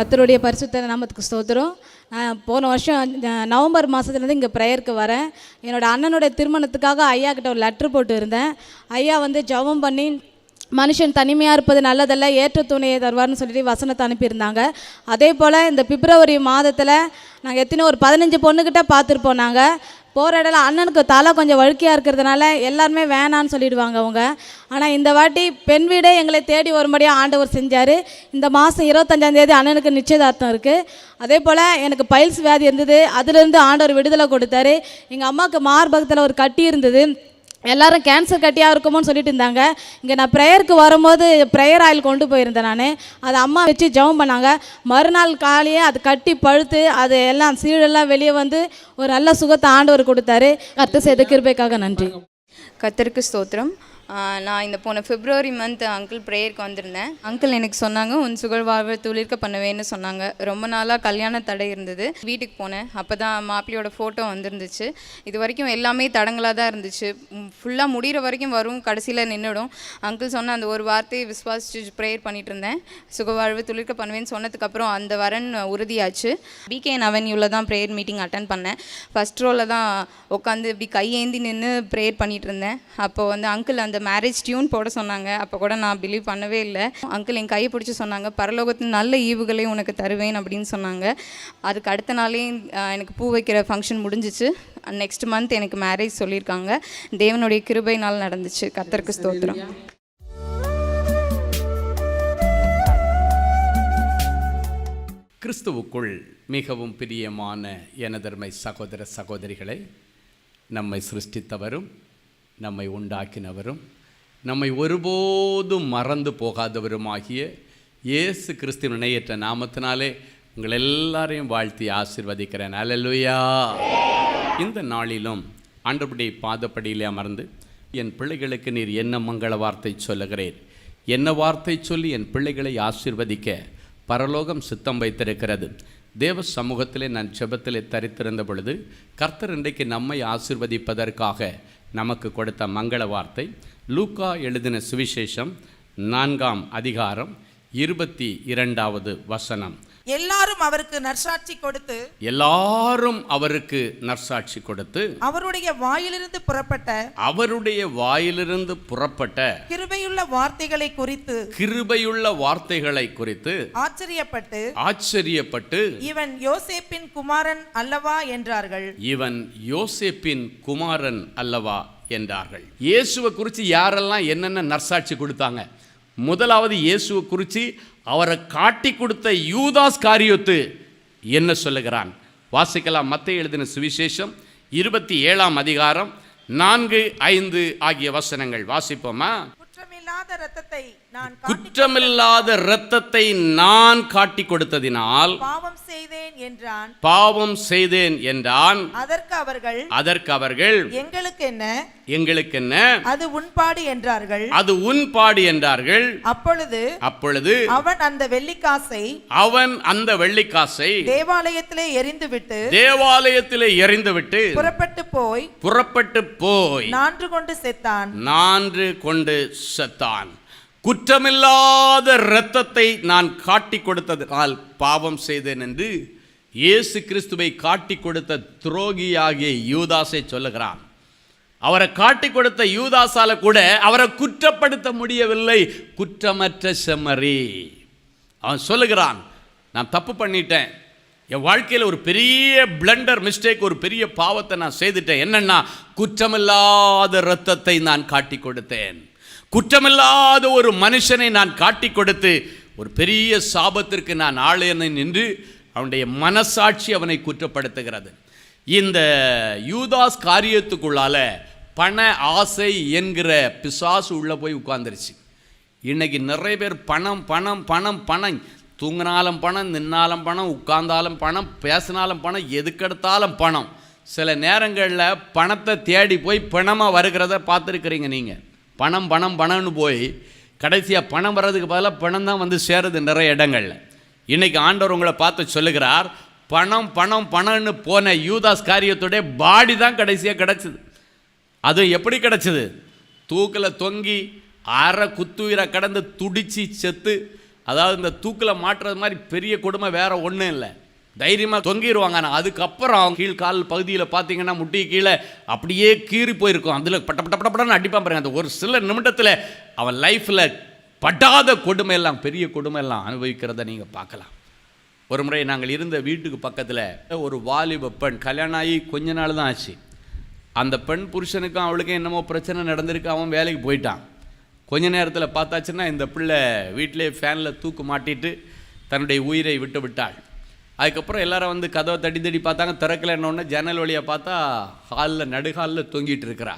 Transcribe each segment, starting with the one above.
கத்தருடைய பரிசுத்த நாமத்துக்கு ஸ்தோத்திரம். நான் போன வருஷம் நவம்பர் மாதத்துலேருந்து இங்கே ப்ரேயருக்கு வரேன். என்னோட அண்ணனுடைய திருமணத்துக்காக ஐயா கிட்ட ஒரு லெட்ரு போட்டு இருந்தேன். ஐயா வந்து ஜெபம் பண்ணி மனுஷன் தனிமையாக இருப்பது நல்லதல்ல ஏற்ற துணையை தருவார்னு சொல்லிட்டு வசனத்தை அனுப்பியிருந்தாங்க. அதே போல் இந்த பிப்ரவரி மாதத்தில் நாங்கள் எத்தனை ஒரு பதினஞ்சு பொண்ணுக்கிட்ட பார்த்துருப்போம் நாங்கள் போகிற இடத்துல அண்ணனுக்கு தலை கொஞ்சம் வழுக்கையாக இருக்கிறதுனால எல்லாருமே வேணான்னு சொல்லிடுவாங்க அவங்க. ஆனால் இந்த வாட்டி பெண் வீடே எங்களை தேடி வரும்படியாக ஆண்டவர் செஞ்சார். இந்த மாதம் இருபத்தஞ்சாந்தேதி அண்ணனுக்கு நிச்சயதார்த்தம் இருக்குது அதே போல் எனக்கு பைல்ஸ் வியாதி இருந்தது. அதுலேருந்து ஆண்டவர் விடுதலை கொடுத்தாரு. எங்கள் அம்மாவுக்கு மார்பகத்தில் ஒரு கட்டி இருந்தது. எல்லாரும் கேன்சர் கட்டியாக இருக்குமோன்னு சொல்லிட்டு இருந்தாங்க. இங்கே நான் ப்ரேயருக்கு வரும்போது ப்ரேயர் ஆயில் கொண்டு போயிருந்தேன் நான். அதை அம்மா வச்சு ஜெபம் பண்ணாங்க. மறுநாள் காலையே அது கட்டி பழுத்து அது எல்லாம் சீழெல்லாம் வெளியே வந்து ஒரு நல்ல சுகத்தை ஆண்டவர் கொடுத்தாரு. கத்து செய்த கிருபைக்காக நன்றி. கத்தருக்கு ஸ்தோத்திரம். நான் இந்த போன பிப்ரவரி மந்த் அங்கிள் ப்ரேயருக்கு வந்திருந்தேன். அங்கிள் எனக்கு சொன்னாங்க உன் சுகழ் வாழ்வை துளிர்க்க பண்ணுவேன்னு சொன்னாங்க. ரொம்ப நாளாக கல்யாண தடை இருந்தது. வீட்டுக்கு போனேன். அப்போ தான் மாப்பிள்ளையோட ஃபோட்டோ வந்திருந்துச்சு. இது வரைக்கும் எல்லாமே தடங்களாக தான் இருந்துச்சு. ஃபுல்லாக முடிகிற வரைக்கும் வரும். கடைசியில் நின்றுடும் அங்கிள் சொன்ன அந்த ஒரு வார்த்தையை விசுவாசிச்சு ப்ரேயர் பண்ணிட்டு இருந்தேன். சுகவாழ்வு துளிர்க்க பண்ணுவேன்னு சொன்னதுக்கப்புறம் அந்த வரன் உறுதியாச்சு. பிகேஎன் அவென்யூவில் தான் ப்ரேயர் மீட்டிங் அட்டன் பண்ணேன். ஃபஸ்ட் ரோவில் தான் உட்காந்து இப்படி கையேந்தி நின்று ப்ரேயர் பண்ணிகிட்டு இருந்தேன். அப்போ வந்து அங்கிள் அந்த மேரேஜ் டியூன் போட சொன்னாங்க. அப்போ கூட நான் பிலீவ் பண்ணவே இல்லை. அங்கிள் என் கையை பிடிச்சி சொன்னாங்க. பரலோகத்தின் நல்ல ஈவுகளை உனக்கு தருவேன் அப்படின்னு சொன்னாங்க. அதுக்கு அடுத்த நாளே எனக்கு பூ வைக்கிற ஃபங்க்ஷன் முடிஞ்சிச்சு. நெக்ஸ்ட் மந்த் எனக்கு மேரேஜ் சொல்லியிருக்காங்க. தேவனுடைய கிருபை நாள் நடந்துச்சு. கத்தருக்கு ஸ்தோத்திரம். கிறிஸ்துவுக்குள் மிகவும் பிரியமான எனதர்மை சகோதர சகோதரிகளை நம்மை சிருஷ்டித்தவரும் நம்மை உண்டாக்கினவரும் நம்மை ஒருபோதும் மறந்து போகாதவருமாகிய இயேசு கிறிஸ்துவின் இணையற்ற நாமத்தினாலே உங்கள் எல்லாரையும் வாழ்த்தி ஆசிர்வதிக்கிறேன். அலலுயா இந்த நாளிலும் ஆண்டவருடைய பாதப்படியிலே அமர்ந்து என் பிள்ளைகளுக்கு நீர் என்ன மங்கள வார்த்தை சொல்லுகிறேன் என்ன வார்த்தை சொல்லி என் பிள்ளைகளை ஆசிர்வதிக்க பரலோகம் சித்தம் வைத்திருக்கிறது? தேவ சமூகத்திலே நான் செபத்திலே தரித்திருந்த பொழுது கர்த்தர் இன்றைக்கு நம்மை ஆசிர்வதிப்பதற்காக நமக்கு கொடுத்த மங்கள வார்த்தை. லூக்கா எழுதின சுவிசேஷம் நான்காம் அதிகாரம் இருபத்தி இரண்டாவது வசனம். எல்லாரும் அவருக்கு நற்சாட்சி கொடுத்து எல்லாரும் அவருக்கு நற்சாட்சி கொடுத்து அவருடைய வாயிலிருந்து புறப்பட்ட அவருடைய வாயிலிருந்து புறப்பட்ட கிருபையுள்ள வார்த்தைகளை குறித்து கிருபையுள்ள வார்த்தைகளை குறித்து ஆச்சரியப்பட்டு ஆச்சரியப்பட்டு இவன் யோசேப்பின் குமாரன் அல்லவா என்றார்கள். இவன் யோசேப்பின் குமாரன் அல்லவா என்றார்கள். இயேசுவை குறித்து யாரெல்லாம் என்னென்ன நற்சாட்சி கொடுத்தாங்க? முதலாவது இயேசுவை குறித்து அவரை காட்டி கொடுத்த யூதாஸ் காரியத்து என்ன சொல்லுகிறான்? வாசிக்கலாம். மத்திய எழுதின சுவிசேஷம் இருபத்தி ஏழாம் அதிகாரம் நான்கு ஐந்து ஆகிய வசனங்கள். வாசிப்போமா? குற்றமில்லாத ரத்தத்தை நான் குற்றமில்லாத இரத்தத்தை நான் காட்டி கொடுத்ததினால் பாவம் செய்தேன் என்றான். பாவம் செய்தேன் என்றான். அதற்கு அவர்கள் அதற்கு அவர்கள் எங்களுக்கு என்ன? எங்களுக்கு என்ன? அது உண்பாடு என்றார்கள். அது உன் பாடு என்றார்கள். அப்பொழுது அப்பொழுது அவன் அந்த வெள்ளிக்காசை அவன் அந்த வெள்ளிக்காசை தேவாலயத்திலே எரிந்துவிட்டு தேவாலயத்திலே எறிந்துவிட்டு புறப்பட்டு போய் புறப்பட்டு போய் நான்று கொண்டு செத்தான். நான்று கொண்டு செத்தான். குற்றமில்லாத இரத்தத்தை நான் காட்டி கொடுத்ததனால் பாவம் செய்தேன் என்று இயேசு கிறிஸ்துவை காட்டி கொடுத்த துரோகியாகிய யூதாஸை சொல்லுகிறான். அவரை காட்டி கொடுத்த யூதாசால கூட அவரை குற்றப்படுத்த முடியவில்லை. குற்றமற்ற செம்மறி. அவன் சொல்லுகிறான் நான் தப்பு பண்ணிட்டேன். என் வாழ்க்கையில் ஒரு பெரிய பிளண்டர் மிஸ்டேக் ஒரு பெரிய பாவத்தை நான் செய்துட்டேன். என்னன்னா குற்றமில்லாத இரத்தத்தை நான் காட்டி கொடுத்தேன். குற்றமில்லாத ஒரு மனுஷனை நான் காட்டி கொடுத்து ஒரு பெரிய சாபத்திற்கு நான் ஆளையனை நின்று அவனுடைய மனசாட்சி அவனை குற்றப்படுத்துகிறது. இந்த யூதாஸ் காரியத்துக்குள்ளால பண ஆசை என்கிற பிசாசு உள்ளே போய் உட்கார்ந்துருச்சு. இன்றைக்கி நிறைய பேர் பணம் பணம் பணம் பணம். தூங்கினாலும் பணம் நின்னாலும் பணம் உட்கார்ந்தாலும் பணம் பேசினாலும் பணம் எதுக்கெடுத்தாலும் பணம். சில நேரங்களில் பணத்தை தேடி போய் பணமாக வருகிறத பார்த்துருக்குறீங்க நீங்கள் பணம் பணம் பணம்னு போய் கடைசியாக பணம் வர்றதுக்கு பதிலாக பணம் தான் வந்து சேருது நிறைய இடங்களில். இன்னைக்கு ஆண்டவர் உங்களை பார்த்து சொல்லுகிறார் பணம் பணம் பணம்னு போன யூதாஸ் காரியத்துடைய பாடி தான் கடைசியாக கிடச்சிது. அது எப்படி கிடச்சிது? தூக்கில் தொங்கி அரை குத்துயிரை கடந்து துடிச்சு செத்து அதாவது இந்த தூக்கில் மாட்டுறது மாதிரி பெரிய கொடுமை வேறு ஒன்றும் இல்லை. தைரியமாக தொங்கிடுவாங்க ஆனால் அதுக்கப்புறம் கீழ் கால் பகுதியில் பார்த்தீங்கன்னா முட்டி கீழே அப்படியே கீறி போயிருக்கும். அதில் பட்ட பட்ட பட்டப்படன்னு அடிப்பான் பாருங்க. அந்த ஒரு சில நிமிடத்தில் அவன் லைஃப்பில் படாத கொடுமை எல்லாம் பெரிய கொடுமை எல்லாம் அனுபவிக்கிறத நீங்கள் பார்க்கலாம். ஒரு முறை நாங்கள் இருந்த வீட்டுக்கு பக்கத்தில் ஒரு வாலிப பெண் கல்யாணம் ஆகி கொஞ்ச நாள் தான் ஆச்சு. அந்த பெண் புருஷனுக்கும் அவளுக்கும் என்னமோ பிரச்சனை நடந்திருக்கு அவன் வேலைக்கு போயிட்டான். கொஞ்ச நேரத்தில் பார்த்தாச்சுன்னா இந்த பிள்ளை வீட்டிலே ஃபேனில் தூக்கு மாட்டிட்டு தன்னுடைய உயிரை விட்டு விட்டாள். அதுக்கப்புறம் எல்லாரும் வந்து கதவை தடி தடி பார்த்தாங்க. திறக்கலைன்னொன்னே ஜன்னல் வழியாக பார்த்தா ஹாலில் நடுஹாலில் தொங்கிட்டு இருக்கிறா.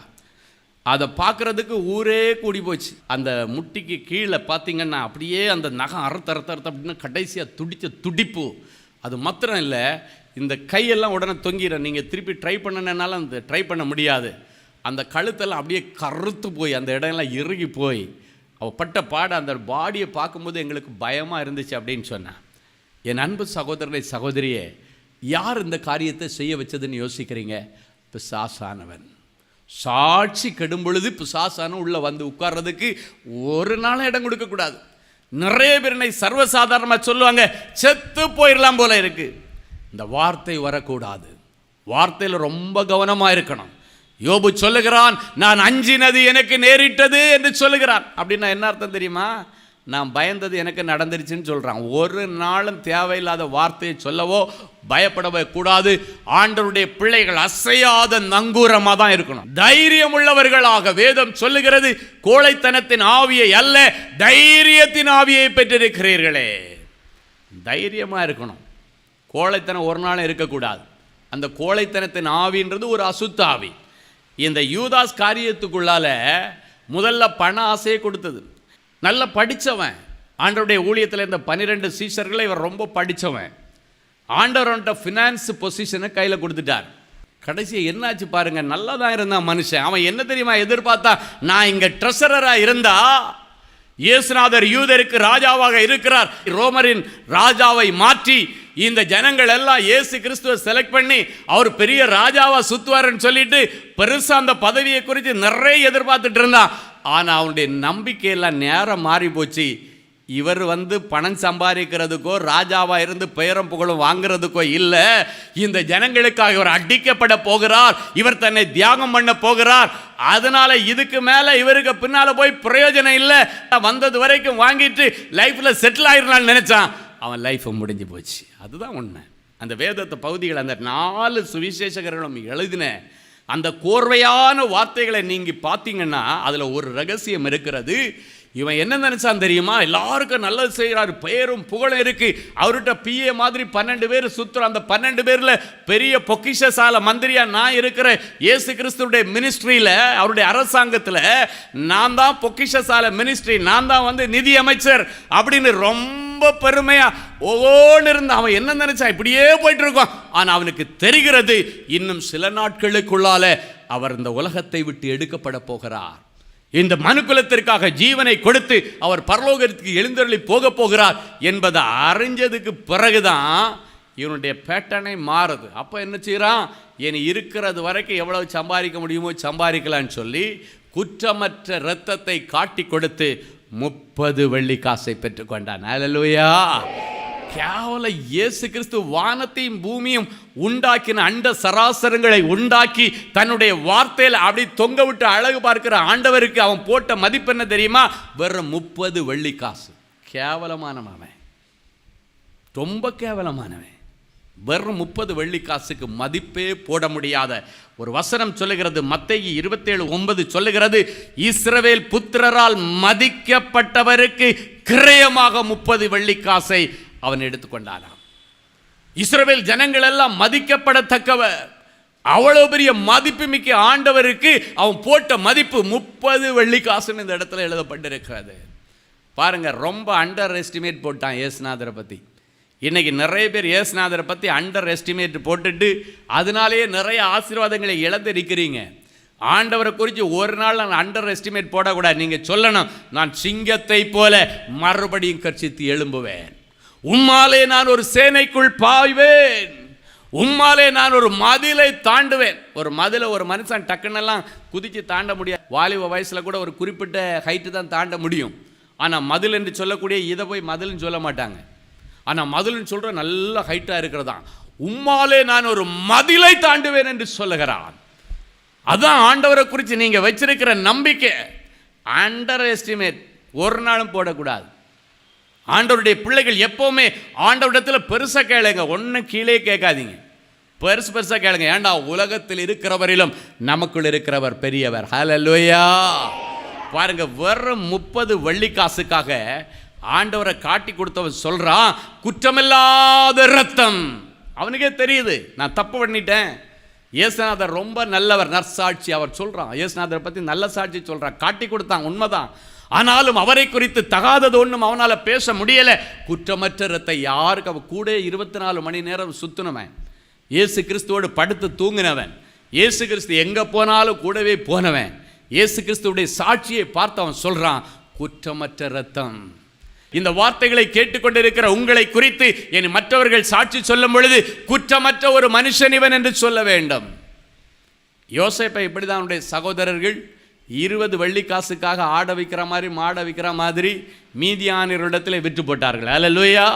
அதை பார்க்குறதுக்கு ஊரே கூடி போச்சு. அந்த முட்டிக்கு கீழே பார்த்தீங்கன்னா அப்படியே அந்த நகம் அறுத்த அறுத்த அறுத்த அப்படின்னு கடைசியாக துடித்த துடிப்பு. அது மாத்திரம் இல்லை இந்த கையெல்லாம் உடனே தொங்கிடும் நீங்கள் திருப்பி ட்ரை பண்ணனால அந்த ட்ரை பண்ண முடியாது. அந்த கழுத்தெல்லாம் அப்படியே கருத்து போய் அந்த இடம்லாம் இறுகி போய். அவள் பட்ட பாட அந்த பாடியை பார்க்கும்போது எங்களுக்கு பயமாக இருந்துச்சு அப்படின்னு சொன்னேன். என் அன்பு சகோதரனை சகோதரியே யார் இந்த காரியத்தை செய்ய வச்சதுன்னு யோசிக்கிறீங்க? பிசாசானவன். சாட்சி கெடும் பொழுது பிசாசான உள்ளே வந்து உட்கார்றதுக்கு ஒரு நாளும் இடம் கொடுக்கக்கூடாது நிறைய பேர் என்னை சர்வசாதாரணமாக சொல்லுவாங்க செத்து போயிடலாம் போல இருக்குது இந்த வார்த்தை வரக்கூடாது. வார்த்தையில் ரொம்ப கவனமாக இருக்கணும். யோபு சொல்லுகிறான் நான் அஞ்சினது எனக்கு நேரிட்டது என்று சொல்லுகிறான். அப்படின்னா என்ன அர்த்தம் தெரியுமா? நான் பயந்தது எனக்கு நடந்துருச்சுன்னு சொல்கிறான் ஒரு நாளும் தேவையில்லாத வார்த்தையை சொல்லவோ பயப்படவே கூடாது. ஆண்டருடைய பிள்ளைகள் அசையாத நங்கூரமாக தான் இருக்கணும். தைரியம் உள்ளவர்களாக வேதம் சொல்லுகிறது கோழைத்தனத்தின் ஆவியை அல்ல தைரியத்தின் ஆவியை பெற்றிருக்கிறீர்களே. தைரியமாக இருக்கணும். கோழைத்தனம் ஒரு நாளும் இருக்கக்கூடாது. அந்த கோழைத்தனத்தின் ஆவின்றது ஒரு அசுத்த ஆவி. இந்த யூதாஸ் காரியத்துக்குள்ளால முதல்ல பண ஆசையை கொடுத்தது. நல்ல படித்தவன் ஆண்டருடைய ஊழியத்தில் இருந்த பன்னிரெண்டு சீஷர்களை இவர் ரொம்ப படித்தவன் ஆண்டவர்கிட்ட ஃபினான்ஸ் பொசிஷனை கையில் கொடுத்துட்டார். கடைசியை என்னாச்சு பாருங்க நல்லா தான் இருந்தான் மனுஷன். அவன் என்ன தெரியுமா எதிர்பார்த்தா? நான் இங்கே ட்ரெஷரராக இருந்தா இயேசுநாதர் யூதருக்கு ராஜாவாக இருக்கிறார். ரோமரின் ராஜாவை மாற்றி இந்த ஜனங்கள் எல்லாம் இயேசு கிறிஸ்துவை செலக்ட் பண்ணி அவர் பெரிய ராஜாவாக சுத்துவாருன்னு சொல்லிட்டு பெருசாக அந்த பதவியை குறித்து நிறைய எதிர்பார்த்துட்டு இருந்தான். ஆனால் அவனுடைய நம்பிக்கையெல்லாம் நேரம் மாறி போச்சு இவர் வந்து பணம் சம்பாதிக்கிறதுக்கோ ராஜாவாக இருந்து பெயரும் புகழும் வாங்குறதுக்கோ இல்லை. இந்த ஜனங்களுக்காக இவர் அடிக்கப்பட போகிறார். இவர் தன்னை தியாகம் பண்ண போகிறார். அதனால இதுக்கு மேலே இவருக்கு பின்னால் போய் பிரயோஜனம் இல்லை. வந்தது வரைக்கும் வாங்கிட்டு லைஃப்பில் செட்டில் ஆயிடலாம்னு நினச்சான். அவன் லைஃப் முடிஞ்சு போச்சு. அதுதான் உண்மை. அந்த வேதத்தை பகுதிகள் அந்த நாலு சுவிசேஷகர்களும் எழுதின அந்த கோர்வையான வார்த்தைகளை நீங்கள் பார்த்தீங்கன்னா அதில் ஒரு ரகசியம் இருக்கிறது. இவன் என்ன நினச்சான் தெரியுமா? எல்லாருக்கும் நல்லது செய்கிறாரு பெயரும் புகழும் இருக்குது அவர்கிட்ட பிஏ மாதிரி பன்னெண்டு பேர் சுற்றுற அந்த பன்னெண்டு பேரில் பெரிய பொக்கிஷசால மந்திரியாக நான் இருக்கிற இயேசு கிறிஸ்துடைய மினிஸ்ட்ரியில் அவருடைய அரசாங்கத்தில் நான் தான் பொக்கிஷசால மினிஸ்ட்ரி நான் தான் வந்து நிதி அமைச்சர் அப்படின்னு ரொம்ப பெருமையா? ஒவ்வொன்று இருந்து அவன் என்ன நினைச்சான்? இப்படியே போயிட்டு இருக்கான். ஆனால் அவனுக்கு தெரிகிறது இன்னும் சில நாட்களுக்குள்ளால அவர் இந்த உலகத்தை விட்டு எடுக்கப்பட போகிறார். இந்த மனுக்குலத்திற்காக ஜீவனை கொடுத்து அவர் பரலோகத்துக்கு எழுந்தருளி போக போகிறார் என்பதை அறிஞ்சதுக்கு பிறகுதான் இவனுடைய பேட்டர்னே மாறுது. அப்போ என்ன செய்கிறான் இனி இருக்கிறது வரைக்கும் எவ்வளவு சம்பாதிக்க முடியுமோ சம்பாதிக்கலான்னு சொல்லி குற்றமற்ற இரத்தத்தை காட்டி கொடுத்து முப்பது வெள்ளி காசை பெற்றுக்கொண்டான். அலலுயா கேவல இயேசு கிறிஸ்து வானத்தையும் பூமியும் உண்டாக்கின அண்ட சராசரங்களை உண்டாக்கி தன்னுடைய வார்த்தையில் அப்படி தொங்க விட்டு அழகு பார்க்கிற ஆண்டவருக்கு அவன் போட்ட மதிப்பு என்ன தெரியுமா? வெறும் முப்பது வெள்ளி காசு. கேவலமானவன் ரொம்ப கேவலமானவன். வெறும் முப்பது வெள்ளி காசுக்கு மதிப்பே போட முடியாத ஒரு வசனம் சொல்லுகிறது. மத்தேயு இருபத்தேழு ஒன்பது சொல்லுகிறது இஸ்ரவேல் புத்திரரால் மதிக்கப்பட்டவருக்கு கிரயமாக முப்பது வெள்ளிக்காசை அவன் எடுத்துக்கொண்டானாம். இஸ்ரவேல் ஜனங்கள் எல்லாம் மதிக்கப்படத்தக்கவர். அவ்வளோ பெரிய மதிப்புமிக்க ஆண்டவருக்கு அவன் போட்ட மதிப்பு முப்பது வெள்ளிக்காசுன்னு இந்த இடத்துல எழுதப்பட்டிருக்கிறது. பாருங்க ரொம்ப அண்டர் எஸ்டிமேட் போட்டான் ஏசுநாதரை பற்றி இன்றைக்கி நிறைய பேர் ஏசுநாதரை பற்றி அண்டர் எஸ்டிமேட் போட்டுட்டு அதனாலேயே நிறைய ஆசீர்வாதங்களை இழந்து இருக்கிறீங்க ஆண்டவரை குறித்து ஒரு நாள் நான் அண்டர் எஸ்டிமேட் போடக்கூடாது. நீங்கள் சொல்லணும் நான் சிங்கத்தை போல மறுபடியும் கர்ச்சித்து எழும்புவேன். உம்மாலே நான் ஒரு சேனைக்குள் பாய்வேன். உம்மாலே நான் ஒரு மதிலை தாண்டுவேன். ஒரு மதிலை ஒரு மனுஷன் டக்குன்னெல்லாம் குதித்து தாண்ட முடியாது. வாலிப வயசில் கூட ஒரு குறிப்பிட்ட ஹைட்டு தான் தாண்ட முடியும். ஆனால் மதில் என்று சொல்லக்கூடிய இதை போய் மதில்னு சொல்ல மாட்டாங்க. ஆனால் மதில்னு சொல்கிற நல்ல ஹைட்டாக இருக்கிறதான். உம்மாலே நான் ஒரு மதிலை தாண்டுவேன் என்று சொல்லுகிறான். அதான் ஆண்டவரை குறித்து நீங்கள் வச்சிருக்கிற நம்பிக்கை. அண்டர் எஸ்டிமேட் ஒரு நாளும் போடக்கூடாது. ஆண்டவருடைய பிள்ளைகள் எப்போவுமே ஆண்டவரிடத்தில் பெருசாக கேளுங்க. ஒன்றும் கீழே கேட்காதீங்க. பெருசு பெருசாக கேளுங்க. ஏண்டா உலகத்தில் இருக்கிறவரிலும் நமக்குள் இருக்கிறவர் பெரியவர். ஹalleluya பாருங்க வெறும் முப்பது வெள்ளிக்காசுக்காக ஆண்டவரை காட்டி கொடுத்தவன் சொல்கிறான் குற்றமில்லாத ரத்தம் அவனுக்கே தெரியுது நான் தப்பு பண்ணிட்டேன். இயேசுநாதர் ரொம்ப நல்லவர் நற்சாட்சி. அவர் சொல்கிறான் இயேசுநாதரை பற்றி நல்ல சாட்சி சொல்கிறான் காட்டி கொடுத்தான் உண்மைதான். ஆனாலும் அவரை குறித்து தகாதது ஒன்றும் அவனால் பேச முடியலை. குற்றமற்ற ரத்தை யாருக்கு? அவன் கூட இருபத்தி நாலு மணி நேரம் சுத்தினவன். இயேசு கிறிஸ்துவோடு படுத்து தூங்கினவன். இயேசு கிறிஸ்து எங்கே போனாலும் கூடவே போனவன். இயேசு கிறிஸ்துவுடைய சாட்சியை பார்த்து அவன் சொல்கிறான் குற்றமற்ற ரத்தம் இந்த வார்த்தைகளை கேட்டுக்கொண்டிருக்கிற உங்களை குறித்து என் மற்றவர்கள் சாட்சி சொல்லும் பொழுது குற்றமற்ற ஒரு மனுஷன் இவன் என்று சொல்ல வேண்டும். யோசேப்பை இப்படி தான் அவனுடைய சகோதரர்கள் இருபது வெள்ளிக்காசுக்காக ஆட வைக்கிற மாதிரி மாட வைக்கிற மாதிரி மீதியானவரிடத்தில் விற்று போட்டார்கள். அல்லேலூயா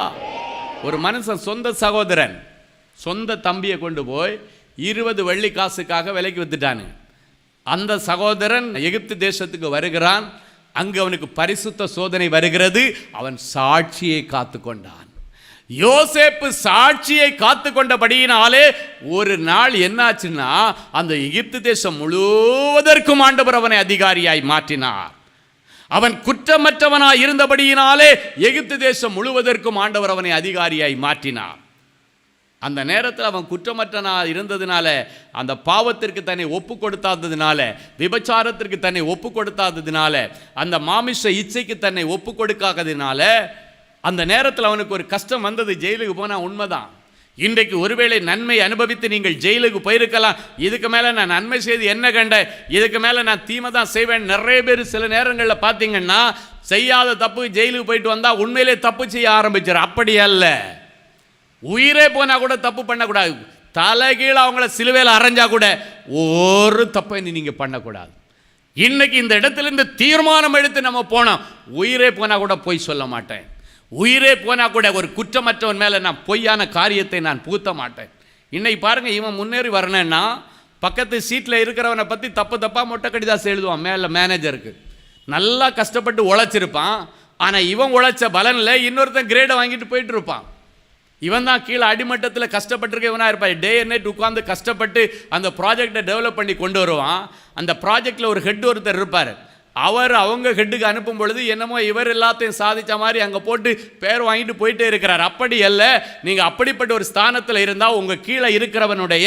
ஒரு மனுஷன் சொந்த சகோதரன் சொந்த தம்பியை கொண்டு போய் இருபது வெள்ளிக்காசுக்காக விலைக்கு வித்துட்டானு. அந்த சகோதரன் எகிப்து தேசத்துக்கு வருகிறான். அங்கு அவனுக்கு பரிசுத்த சோதனை வருகிறது. அவன் சாட்சியை காத்து கொண்டான் யோசேப்பு சாட்சியை காத்து கொண்டபடியினாலே ஒரு நாள் என்னாச்சுன்னா அந்த எகிப்து தேசம் முழுவதற்கும் ஆண்டவர் அவனை அதிகாரியாய் மாற்றினார். அவன் குற்றமற்றவனாய் இருந்தபடியினாலே எகிப்து தேசம் முழுவதற்கும் ஆண்டவர் அவனை அதிகாரியாய் மாற்றினார். அந்த நேரத்தில் அவன் குற்றமற்றனா இருந்ததுனால அந்த பாவத்திற்கு தன்னை ஒப்பு கொடுத்தாததுனால விபச்சாரத்திற்கு தன்னை ஒப்பு கொடுத்தாததுனால அந்த மாமிச இச்சைக்கு தன்னை ஒப்பு கொடுக்காததுனால அந்த நேரத்தில் அவனுக்கு ஒரு கஷ்டம் வந்தது ஜெயிலுக்கு போனால் உண்மைதான். இன்றைக்கு ஒருவேளை நன்மை அனுபவித்து நீங்கள் ஜெயிலுக்கு போயிருக்கலாம். இதுக்கு மேலே நான் நன்மை செய்து என்ன கண்ட இதுக்கு மேலே நான் தீமை தான் செய்வேன். நிறைய பேர் சில நேரங்களில் பார்த்தீங்கன்னா செய்யாத தப்பு ஜெயிலுக்கு போயிட்டு வந்தால் உண்மையிலே தப்பு செய்ய ஆரம்பிச்சிடும் அப்படி அல்ல. உயிரே போனால் கூட தப்பு பண்ணக்கூடாது. தலைகீழ அவங்கள சிலுவையில் அரைஞ்சா கூட ஒரு தப்பை நீங்கள் பண்ணக்கூடாது. இன்னைக்கு இந்த இடத்துல இருந்து தீர்மானம் எடுத்து நம்ம போனோம். உயிரே போனால் கூட பொய் சொல்ல மாட்டேன். உயிரே போனால் கூட ஒரு குற்றமற்றவன் மேலே நான் பொய்யான காரியத்தை நான் புகுத்த மாட்டேன். இன்னைக்கு பாருங்க இவன் முன்னேறி வரணுன்னா பக்கத்து சீட்டில் இருக்கிறவனை பற்றி தப்பு தப்பாக மொட்டை கடிதாசு எழுதுவான். மேலே மேனேஜருக்கு நல்லா கஷ்டப்பட்டு உழைச்சிருப்பான். ஆனால் இவன் உழைச்ச பலனில் இன்னொருத்தன் கிரேடை வாங்கிட்டு போயிட்டு இருப்பான். இவன் தான் கீழே அடிமட்டத்தில் கஷ்டப்பட்டிருக்கவனாக இருப்பான். டே அண்ட் நைட் உட்காந்து கஷ்டப்பட்டு அந்த ப்ராஜெக்டை டெவலப் பண்ணி கொண்டு வருவான். அந்த ப்ராஜெக்டில் ஒரு ஹெட் ஒருத்தர் இருப்பார். அவர் அவங்க ஹெட்டுக்கு அனுப்பும் பொழுது என்னமோ இவர் எல்லாத்தையும் சாதித்த மாதிரி அங்கே போட்டு பேர் வாங்கிட்டு போயிட்டே இருக்கிறார். அப்படி அல்ல நீங்கள் அப்படிப்பட்ட ஒரு ஸ்தானத்தில் இருந்தால் உங்கள் கீழே இருக்கிறவனுடைய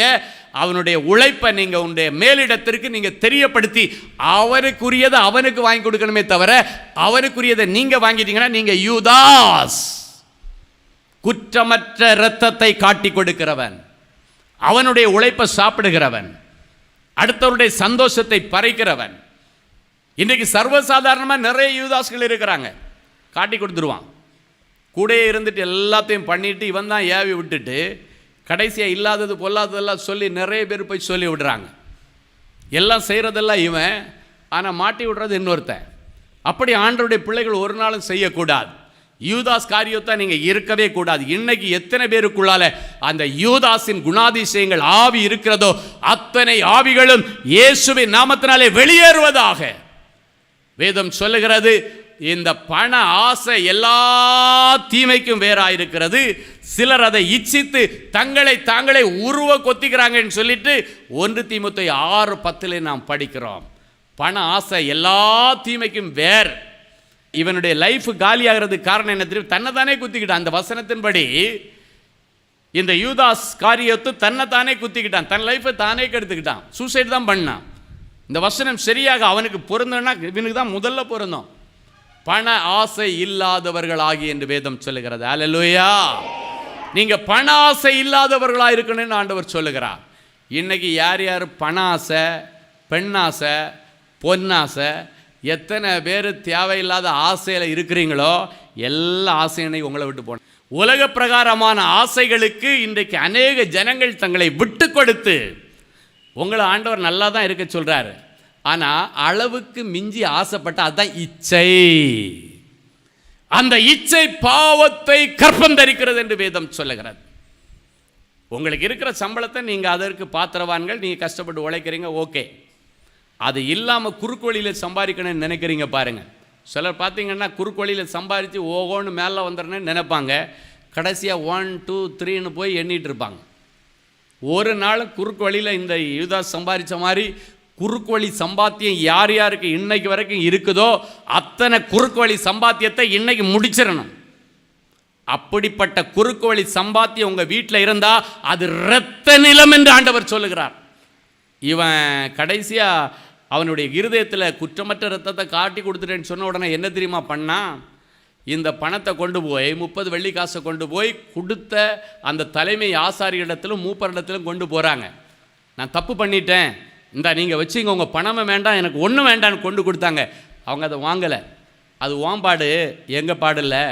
அவனுடைய உழைப்பை நீங்கள் உன்னுடைய மேலிடத்திற்கு நீங்கள் தெரியப்படுத்தி அவருக்குரியதை அவனுக்கு வாங்கி கொடுக்கணுமே தவிர அவருக்குரியதை நீங்கள் வாங்கிட்டீங்கன்னா நீங்கள் யூதாஸ். குற்றமற்ற இரத்தத்தை காட்டி கொடுக்கிறவன். அவனுடைய உழைப்பை சாப்பிடுகிறவன். அடுத்தவருடைய சந்தோஷத்தை பறைக்கிறவன். இன்றைக்கு சர்வசாதாரணமாக நிறைய யூதாஸ்கள் இருக்கிறாங்க. காட்டி கொடுத்துருவான். கூடயே இருந்துட்டு எல்லாத்தையும் பண்ணிட்டு இவன் தான் ஏவி விட்டுட்டு கடைசியாக இல்லாதது பொல்லாததெல்லாம் சொல்லி நிறைய பேர் போய் சொல்லி விடுறாங்க. எல்லாம் செய்கிறதெல்லாம் இவன். ஆனால் மாட்டி விடுறது இன்னொருத்தன். அப்படி ஆண்டருடைய பிள்ளைகள் ஒரு நாளும் செய்யக்கூடாது. யூதாஸ் காரியத்தை நீங்கள் இருக்கவே கூடாது. இன்னைக்கு எத்தனை பேருக்குள்ளால அந்த யூதாஸின் குணாதிசயங்கள் ஆவி இருக்கிறதோ அத்தனை ஆவிகளும் இயேசுவின் நாமத்தினாலே வெளியேறுவதாக. வேதம் சொல்லுகிறது இந்த பண ஆசை எல்லா தீமைக்கும் வேறாயிருக்கிறது. சிலர் அதை இச்சித்து தங்களை தாங்களே உருவ கொத்திக்கிறாங்கன்னு சொல்லிட்டு ஒன்று தீமத்தை ஆறு பத்தில் நாம் படிக்கிறோம். பண ஆசை எல்லா தீமைக்கும் வேறு இவனுடைய லைஃப் காலியாகிறதுக்கு காரணம் என்ன தெரியும்? தன்னை தானே குத்திக்கிட்டான். அந்த வசனத்தின்படி இந்த யூதாஸ் காரியத்தை தன்னை தானே குத்திக்கிட்டான். தன் லைஃப்பை தானே கெடுத்துக்கிட்டான். சூசைட் தான் பண்ணான். இந்த வசனம் சரியாக அவனுக்கு பொருந்தனா இவனுக்கு தான் முதல்ல பொருந்தோம். பண ஆசை இல்லாதவர்கள் ஆகி என்று வேதம் சொல்லுகிறது. அலலுயா நீங்கள் பண ஆசை இல்லாதவர்களாக இருக்கணும்னு ஆண்டவர் சொல்லுகிறார். இன்னைக்கு யார் யார் பண ஆசை பெண்ணாசை பொன்னாசை எத்தனை பேர் தேவையில்லாத ஆசையில் இருக்கிறீங்களோ எல்லா ஆசையினையும் உங்களை விட்டு போன உலக பிரகாரமான ஆசைகளுக்கு இன்றைக்கு அநேக ஜனங்கள் தங்களை விட்டு கொடுத்து உங்களை ஆண்டவர் நல்லா தான் இருக்க சொல்கிறாரு ஆனால் அளவுக்கு மிஞ்சி ஆசைப்பட்ட அதுதான் இச்சை. அந்த இச்சை பாவத்தை கற்பம் தரிக்கிறது என்று வேதம் சொல்லுகிறது. உங்களுக்கு இருக்கிற சம்பளத்தை நீங்கள் அதற்கு பாத்திரவான்கள் நீங்கள் கஷ்டப்பட்டு உழைக்கிறீங்க ஓகே. அது இல்லாமல் குறுக்கு வழியில் சம்பாதிக்கணும்னு நினைக்கிறீங்க பாருங்கள் சிலர் பார்த்தீங்கன்னா குறுக்கு வழியில் சம்பாதிச்சு ஓகோன்னு மேலே வந்துடுறேன்னு நினைப்பாங்க. கடைசியாக ஒன் டூ த்ரீன்னு போய் எண்ணிகிட்டு இருப்பாங்க. ஒரு நாள் குறுக்கு வழியில் இந்த யூதா சம்பாதிச்ச மாதிரி குறுக்கு வழி சம்பாத்தியம் யார் யாருக்கு இன்னைக்கு வரைக்கும் இருக்குதோ அத்தனை குறுக்கு வழி சம்பாத்தியத்தை இன்னைக்கு முடிச்சிடணும். அப்படிப்பட்ட குறுக்கு வழி சம்பாத்தியம் உங்கள் வீட்டில் இருந்தால் அது இரத்த நிலம் என்று ஆண்டவர் சொல்லுகிறார். இவன் கடைசியாக அவனுடைய இருதயத்தில் குற்றமற்ற ரத்தத்தை காட்டி கொடுத்துட்டேன்னு சொன்ன உடனே என்ன தெரியுமா பண்ணான் இந்த பணத்தை கொண்டு போய் முப்பது வெள்ளி காசை கொண்டு போய் கொடுத்த அந்த தலைமை ஆசாரியிடத்திலும் மூப்பரிடத்திலும் கொண்டு போகிறாங்க நான் தப்பு பண்ணிட்டேன். இந்தா நீங்கள் வச்சுங்க உங்கள் பணமே வேண்டாம் எனக்கு ஒன்றும் வேண்டாம்னு கொண்டு கொடுத்தாங்க. அவங்க அதை வாங்கலை. அது ஓம்பாடு எங்கள் பாடு இல்லை.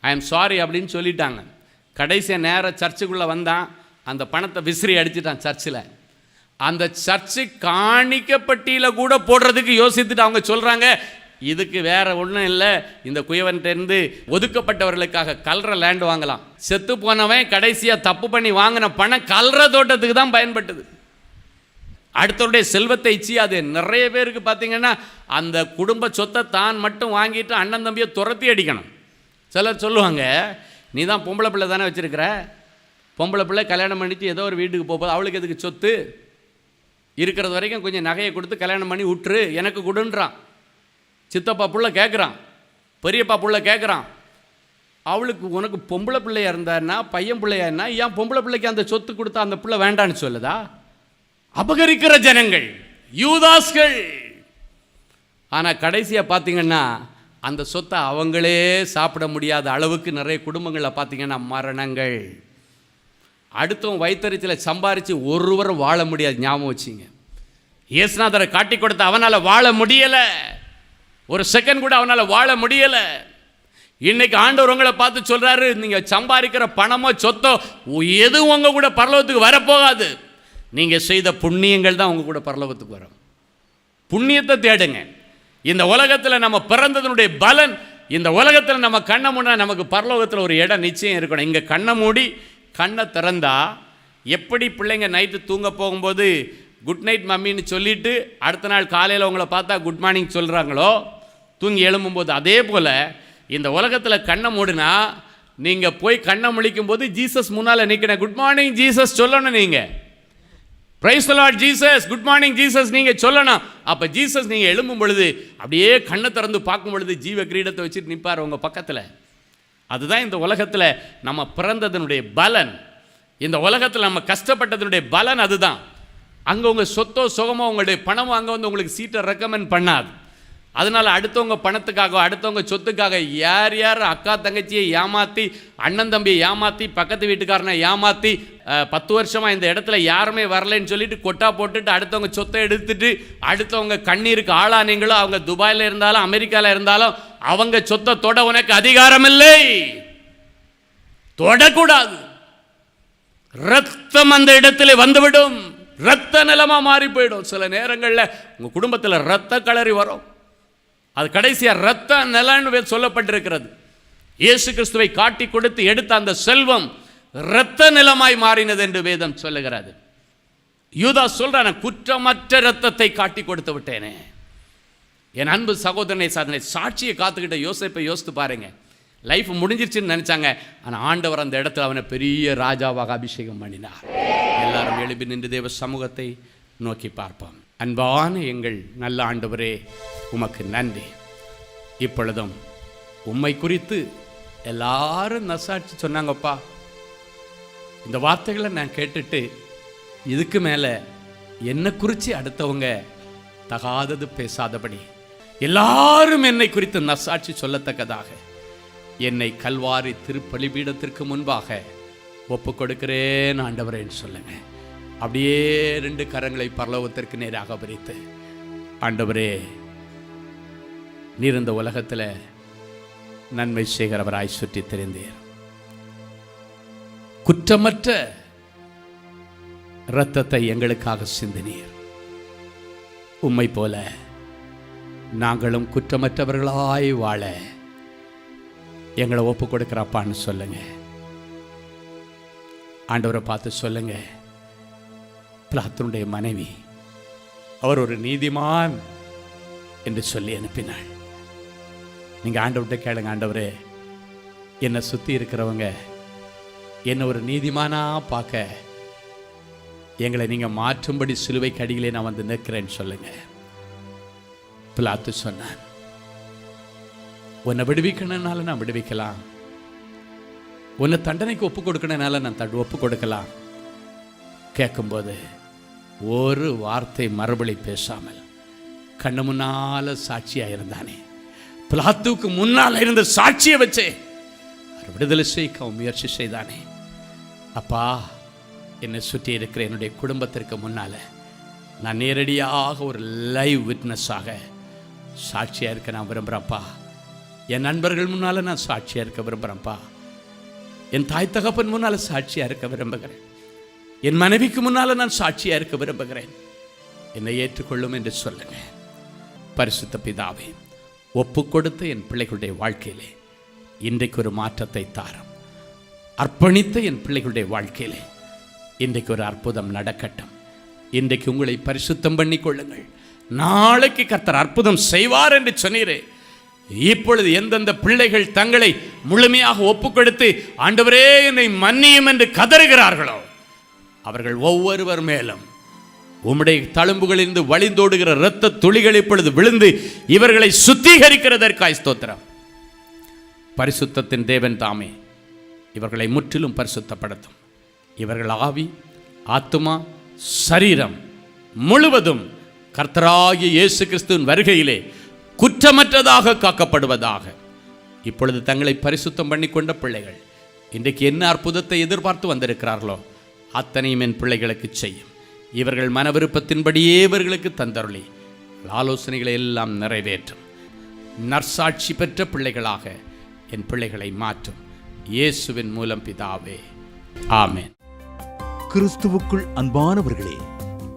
ஐ எம் சாரி அப்படின்னு சொல்லிட்டாங்க. கடைசியாக நேராக சர்ச்சுக்குள்ளே வந்தான். அந்த பணத்தை விசிறி அடிச்சிட்டான் சர்ச்சில். அந்த சர்ச்சு காணிக்கப்பட்டியில் கூட போடுறதுக்கு யோசித்துட்டு அவங்க சொல்கிறாங்க இதுக்கு வேற ஒன்றும் இல்லை. இந்த குயவன்கிட்டேருந்து ஒதுக்கப்பட்டவர்களுக்காக கல்ற லேண்ட் வாங்கலாம். செத்து போனவன் கடைசியாக தப்பு பண்ணி வாங்கின பணம் கல்ற தோட்டத்துக்கு தான் பயன்பட்டது. அடுத்தவருடைய செல்வத்தை இச்சி அது நிறைய பேருக்கு பார்த்தீங்கன்னா அந்த குடும்ப சொத்தை தான் மட்டும் வாங்கிட்டு அண்ணன் தம்பியை துரத்தி அடிக்கணும். சிலர் சொல்லுவாங்க நீ தான் பொம்பளை பிள்ளை தானே வச்சுருக்கிற? பொம்பளை பிள்ளை கல்யாணம் பண்ணிட்டு ஏதோ ஒரு வீட்டுக்கு போகும்போது அவளுக்கு எதுக்கு சொத்து? இருக்கிறது வரைக்கும் கொஞ்சம் நகையை கொடுத்து கல்யாணம் பண்ணி விட்டுரு எனக்கு கொடுன்றான். சித்தப்பா புள்ள கேட்குறான் பெரியப்பா புள்ள கேட்குறான் அவளுக்கு உனக்கு பொம்பளை பிள்ளையா இருந்தாருன்னா பையன் பிள்ளையாருன்னா ஏன் பொம்பளை பிள்ளைக்கு அந்த சொத்து கொடுத்தா அந்த பிள்ளை வேண்டான்னு சொல்லுதா? அபகரிக்கிற ஜனங்கள் யூதாஸ்கள். ஆனால் கடைசியாக பார்த்தீங்கன்னா அந்த சொத்தை அவங்களே சாப்பிட முடியாத அளவுக்கு நிறைய குடும்பங்களில் பார்த்தீங்கன்னா மரணங்கள். அடுத்தவன் வயிற்றுச்சலை சம்பாரித்து ஒருவரும் வாழ முடியாது. ஞாபகம் வச்சுங்க. இயேசுநாதரை காட்டி கொடுத்த அவனால் வாழ முடியலை. ஒரு செகண்ட் கூட அவனால் வாழ முடியலை. இன்றைக்கி ஆண்டவர் உங்களை பார்த்து சொல்கிறாரு நீங்கள் சம்பாதிக்கிற பணமோ சொத்தோ எதுவும் உங்கள் கூட பரலோகத்துக்கு வரப்போகாது. நீங்கள் செய்த புண்ணியங்கள் தான் உங்கள் கூட பரலோகத்துக்கு வரும். புண்ணியத்தை தேடுங்க. இந்த உலகத்தில் நம்ம பிறந்ததனுடைய பலன் இந்த உலகத்தில் நம்ம கண்ணை மூடினா நமக்கு பரலோகத்தில் ஒரு இடம் நிச்சயம் இருக்கணும். இங்கே கண்ணை மூடி கண்ணை திறந்தா எப்படி பிள்ளைங்க நைட்டு தூங்க போகும்போது குட் நைட் மம்மின்னு சொல்லிட்டு அடுத்த நாள் காலையில் உங்களை பார்த்தா குட் மார்னிங் சொல்கிறாங்களோ தூங்கி எழும்பும்போது அதே போல் இந்த உலகத்தில் கண்ணை மூடினா நீங்கள் போய் கண்ணை முழிக்கும் போது ஜீசஸ் முன்னால் நிற்கணும் குட் மார்னிங் ஜீசஸ் சொல்லணும் நீங்கள் praise Lord Jesus good morning Jesus நீங்கள் சொல்லணும். அப்போ ஜீசஸ் நீங்கள் எழும்பும் பொழுது அப்படியே கண்ணை திறந்து பார்க்கும் பொழுது ஜீவ கிரீடத்தை வச்சுட்டு நிற்பார் உங்கள் பக்கத்தில். அதுதான் இந்த உலகத்தில் நம்ம பிறந்ததனுடைய பலன். இந்த உலகத்தில் நம்ம கஷ்டப்பட்டதனுடைய பலன் அதுதான். அங்கே உங்கள் சொத்தோ சுகமோ உங்களுடைய பணமோ அங்கே வந்து உங்களுக்கு சீட்டை ரெக்கமெண்ட் பண்ணாது. அதனால் அடுத்தவங்க பணத்துக்காக அடுத்தவங்க சொத்துக்காக யார் யார் அக்கா தங்கச்சியை ஏமாற்றி அண்ணன் தம்பியை ஏமாற்றி பக்கத்து வீட்டுக்காரனை ஏமாற்றி பத்து வருஷமாக இந்த இடத்துல யாருமே வரலைன்னு சொல்லிட்டு கொட்டா போட்டுட்டு அடுத்தவங்க சொத்தை எடுத்துட்டு அடுத்தவங்க கண்ணீருக்கு ஆளானீங்களோ அவங்க துபாயில் இருந்தாலும் அமெரிக்காவில் இருந்தாலும் அவங்க சொத்தை தொட உனக்கு அதிகாரம் இல்லை தொடக்கூடாது. ரத்தம் அந்த இடத்துல வந்துவிடும். ரத்த நிலமா மாறி போயிடும் சில நேரங்களில் உங்கள் குடும்பத்தில் ரத்த கலரி வரும். அது கடைசியாக ரத்த நிலன்னு சொல்லப்பட்டிருக்கிறது. இயேசு கிறிஸ்துவை காட்டி கொடுத்து எடுத்த அந்த செல்வம் இரத்த நிலமாய் மாறினது என்று வேதம் சொல்லுகிறது. யூதா சொல்றான குற்றமற்ற இரத்தத்தை காட்டி கொடுத்து விட்டேனே. என் அன்பு சகோதரனை சாதனை சாட்சியை காத்துக்கிட்ட யோசிப்பை யோசித்து பாருங்க. லைஃப் முடிஞ்சிருச்சுன்னு நினச்சாங்க. ஆனால் ஆண்டவர் அந்த இடத்துல அவனை பெரிய ராஜாவாக அபிஷேகம் பண்ணினார். எல்லாரும் எழுப்பி நின்று தேவ சமூகத்தை நோக்கி பார்ப்போம். அன்பான எங்கள் நல்ல ஆண்டவரே உமக்கு நன்றி. இப்பொழுதும் உம்மை குறித்து எல்லாரும் நசாட்சி சொன்னாங்கப்பா. இந்த வார்த்தைகளை நான் கேட்டுட்டு இதுக்கு மேலே என்னை குறித்து அடுத்தவங்க தகாதது பேசாதபடி எல்லாரும் என்னை குறித்து நசாட்சி சொல்லத்தக்கதாக. என்னை கல்வாரி திருப்பலிபீடத்திற்கு முன்பாக ஒப்பு கொடுக்கிறேன் ஆண்டவரேன்னு சொல்லுங்க. அப்படியே ரெண்டு கரங்களை பரலோகத்திற்கு நேராக பிரித்து ஆண்டவரே நீர் இந்த உலகத்தில் நன்மை செய்கிறவராய் சுற்றி தெரிந்தீர். குற்றமற்ற இரத்தத்தை எங்களுக்காக சிந்தினீர். உம்மை போல நாங்களும் குற்றமற்றவர்களாய் வாழ எங்களை ஒப்பு கொடுக்குறப்பான்னு சொல்லுங்க. ஆண்டவரை பார்த்து சொல்லுங்க. பிளாத்தனுடைய மனைவி அவர் ஒரு நீதிமான் என்று சொல்லி அனுப்பினாள். நீங்கள் ஆண்டவர்கிட்ட கேளுங்க ஆண்டவரே என்னை சுற்றி இருக்கிறவங்க என்னை ஒரு நீதிமானா பார்க்க எங்களை நீங்கள் மாற்றும்படி சிலுவை கடிகளே நான் வந்து நிற்கிறேன்னு சொல்லுங்க. பிலாத்து சொன்னான் உன்னை விடுவிக்கணும்னால நான் விடுவிக்கலாம். உன்னை தண்டனைக்கு ஒப்பு கொடுக்கணும்னால நான் தடு ஒப்பு கொடுக்கலாம். கேட்கும்போது ஒரு வார்த்தை மறுபடி பேசாமல் கண்ணு முன்னால சாட்சியா இருந்தானே. பிளாத்துவுக்கு முன்னால் இருந்த சாட்சியை வச்சே விடுதலை செய்ய முயற்சி செய்தானே. அப்பா என்னை சுற்றி இருக்கிற என்னுடைய குடும்பத்திற்கு முன்னால நான் நேரடியாக ஒரு லைவ் விட்னஸாக சாட்சியாக இருக்க நான் விரும்புகிறேன்ப்பா என் நண்பர்கள் முன்னால் நான் சாட்சியாக இருக்க விரும்புகிறேன்ப்பா என் தாய் தகப்பன் முன்னால் சாட்சியாக இருக்க விரும்புகிறேன். என் மனைவிக்கு முன்னால் நான் சாட்சியாக இருக்க விரும்புகிறேன். என்னை ஏற்றுக்கொள்ளும் என்று சொல்லுங்க. பரிசுத்த பிதாவே ஒப்பு கொடுத்த என் பிள்ளைகளுடைய வாழ்க்கையிலே இன்றைக்கு ஒரு மாற்றத்தை தாரும். அர்ப்பணித்த என் பிள்ளைகளுடைய வாழ்க்கையிலே இன்றைக்கு ஒரு அற்புதம் நடக்கட்டும். இன்றைக்கு உங்களை பரிசுத்தம் பண்ணி கொள்ளுங்கள். நாளைக்கு கர்த்தர் அற்புதம் செய்வார் என்று சொன்னீரே. இப்பொழுது எந்தெந்த பிள்ளைகள் தங்களை முழுமையாக ஒப்புக்கொடுத்து ஆண்டவரே என்னை மன்னியும் என்று கதறுகிறார்களோ அவர்கள் ஒவ்வொருவர் மேலும் உம்முடைய தழும்புகளிலிருந்து வழிந்தோடுகிற இரத்த துளிகள் இப்பொழுது விழுந்து இவர்களை சுத்திகரிக்கிறதற்காய் ஸ்தோத்திரம். பரிசுத்தத்தின் தேவன் தாமே இவர்களை முற்றிலும் பரிசுத்தப்படுத்தும். இவர்கள் ஆவி ஆத்துமா சரீரம் முழுவதும் கர்த்தராகிய இயேசு கிறிஸ்துவின் வருகையிலே குற்றமற்றதாக காக்கப்படுவதாக. இப்பொழுது தங்களை பரிசுத்தம் பண்ணி கொண்ட பிள்ளைகள் இன்றைக்கு என்ன அற்புதத்தை எதிர்பார்த்து வந்திருக்கிறார்களோ அத்தனையும் என் பிள்ளைகளுக்கு செய்யும். இவர்கள் மன விருப்பத்தின்படியே இவர்களுக்கு தந்தருளி. ஆலோசனைகளை எல்லாம் நிறைவேற்றும். நற்சாட்சி பெற்ற பிள்ளைகளாக என் பிள்ளைகளை மாற்றும். இயேசுவின் மூலம் பிதாவே. ஆமேன். கிறிஸ்துவுக்குள் அன்பானவர்களே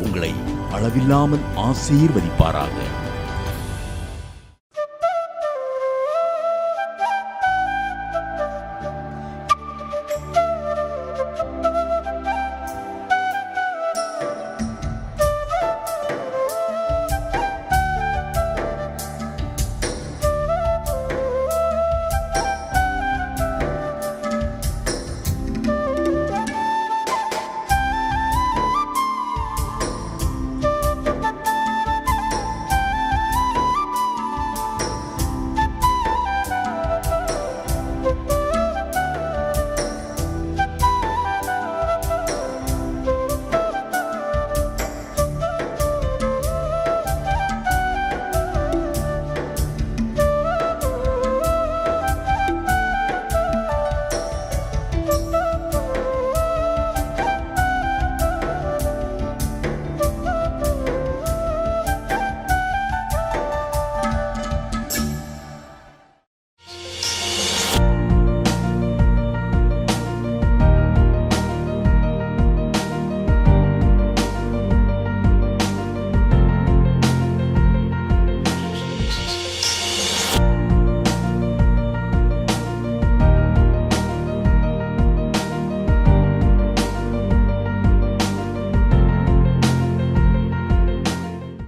உங்களை அளவில்லாமல் ஆசீர்வதிப்பாராக.